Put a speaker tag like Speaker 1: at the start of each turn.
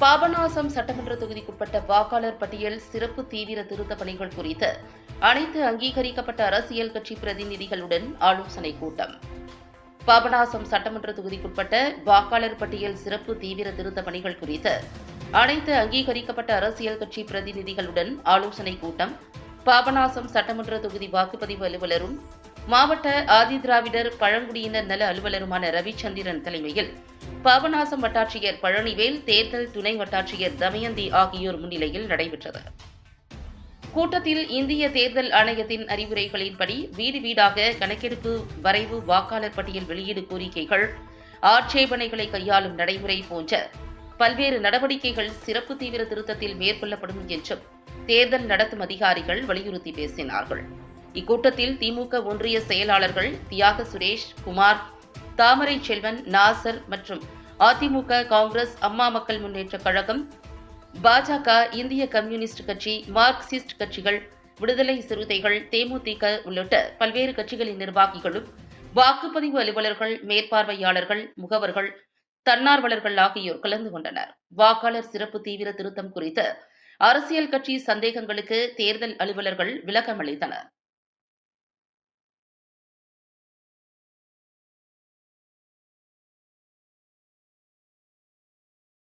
Speaker 1: பாபநாசம் சட்டமன்ற தொகுதிக்குட்பட்ட வாக்காளர் பட்டியல் சிறப்பு தீவிர திருத்த பணிகள் குறித்து அனைத்து அங்கீகரிக்கப்பட்ட அரசியல் கட்சி பிரதிநிதிகளுடன் ஆலோசனை கூட்டம். பாபநாசம் சட்டமன்ற தொகுதிக்குட்பட்ட வாக்காளர் பட்டியல் சிறப்பு தீவிர திருத்த பணிகள் குறித்து அனைத்து அங்கீகரிக்கப்பட்ட அரசியல் கட்சி பிரதிநிதிகளுடன் ஆலோசனை கூட்டம் பாபநாசம் சட்டமன்ற தொகுதி வாக்குப்பதிவு அலுவலரும் மாவட்ட ஆதிதிராவிடர் பழங்குடியினர் நல அலுவலருமான ரவிச்சந்திரன் தலைமையில் பாபநாசம் வட்டாட்சியர் பழனிவேல் தேர்தல் துணை வட்டாட்சியர் தமயந்தி ஆகியோர் முன்னிலையில் நடைபெற்றது. கூட்டத்தில் இந்திய தேர்தல் ஆணையத்தின் அறிவுரைகளின்படி வீடு வீடாக கணக்கெடுப்பு வரைவு வாக்காளர் பட்டியல் வெளியீடு கோரிக்கைகள் ஆட்சேபனைகளை கையாளும் நடைமுறை போன்ற பல்வேறு நடவடிக்கைகள் சிறப்பு தீவிர திருத்தத்தில் மேற்கொள்ளப்படும் என்றும் தேர்தல் நடத்தும் அதிகாரிகள் வலியுறுத்தி பேசினார்கள். இக்கூட்டத்தில் திமுக ஒன்றிய செயலாளர்கள் தியாக சுரேஷ் குமார் தாமரை செல்வன் நாசர் மற்றும் அதிமுக காங்கிரஸ் அம்மா மக்கள் முன்னேற்ற கழகம் பாஜக இந்திய கம்யூனிஸ்ட் கட்சி மார்க்சிஸ்ட் கட்சிகள் விடுதலை சிறுத்தைகள் தேமுதிக உள்ளிட்ட பல்வேறு கட்சிகளின் நிர்வாகிகளும் வாக்குப்பதிவு அலுவலர்கள் மேற்பார்வையாளர்கள் முகவர்கள் தன்னார்வலர்கள் ஆகியோர் கலந்து கொண்டனர். வாக்காளர் சிறப்பு தீவிர திருத்தம் குறித்த அரசியல் கட்சி சந்தேகங்களுக்கு தேர்தல் அலுவலர்கள் விளக்கமளித்தனர்.